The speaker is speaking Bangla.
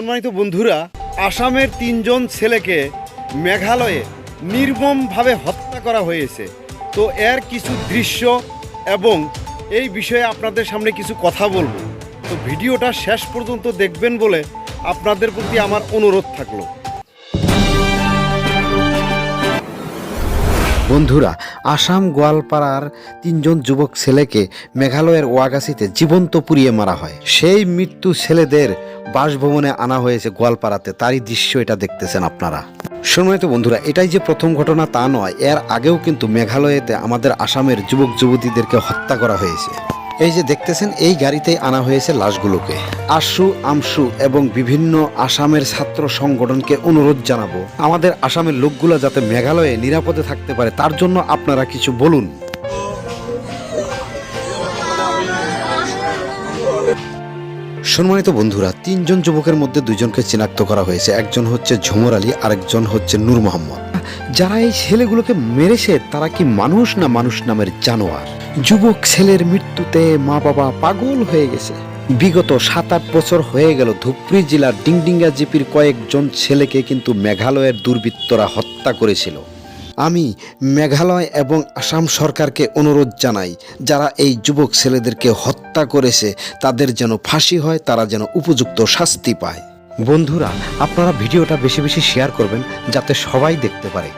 সম্মানিত বন্ধুরা, আসামের তিনজন ছেলেকে মেঘালয়ে নির্মমভাবে হত্যা করা হয়েছে। তো এর কিছু দৃশ্য এবং এই বিষয়ে আপনাদের সামনে কিছু কথা বলব। তো ভিডিওটা শেষ পর্যন্ত দেখবেন বলে আপনাদের প্রতি আমার অনুরোধ থাকল। বন্ধুরা, আসাম গোয়ালপাড়ার তিনজন যুবক ছেলেকে মেঘালয়ের ওয়াগাছিতে জীবন্ত পুড়িয়ে মারা হয়। সেই মৃত্যু ছেলেদের বাসভবনে আনা হয়েছে গোয়ালপাড়াতে, তারই দৃশ্য এটা দেখতেছেন আপনারা। তো বন্ধুরা, এটাই যে প্রথম ঘটনা তা নয়, এর আগেও কিন্তু মেঘালয়েতে আমাদের আসামের যুবক যুবতীদেরকে হত্যা করা হয়েছে। এই যে দেখতেছেন, এই গাড়িতেই আনা হয়েছে লাশগুলোকে। আশু আমসু এবং বিভিন্ন আসামের ছাত্র সংগঠনকে অনুরোধ জানাব। আমাদের আসামের লোকগুলো যাতে মেঘালয়ে নিরাপদে থাকতে পারে, তার জন্য আপনারা কিছু বলুন। সম্মানিত বন্ধুরা, তিনজন যুবকের মধ্যে দুজনকে চিনাক্ত করা হয়েছে। একজন হচ্ছে ঝুমর আলী, আরেকজন হচ্ছে নূর মোহাম্মদ। যারা এই ছেলেগুলোকে মেরেছে, তারা কি মানুষ না মানুষ নামের জানোয়ার? যুবক ছেলের মৃত্যুতে মা বাবা পাগল হয়ে গেছে। বিগত সাত আট বছর হয়ে গেল ধুপরি জেলার ডিংডিঙ্গা জিপির কয়েকজন ছেলেকে কিন্তু মেঘালয়ের দুর্বৃত্তরা হত্যা করেছিল। আমি মেঘালয় এবং আসাম সরকারকে অনুরোধ জানাই, যারা এই যুবক ছেলেদেরকে হত্যা করেছে, তাদের যেন ফাঁসি হয়, তারা যেন উপযুক্ত শাস্তি পায়। বন্ধুরা, আপনারা ভিডিওটা বেশি বেশি শেয়ার করবেন, যাতে সবাই দেখতে পারে।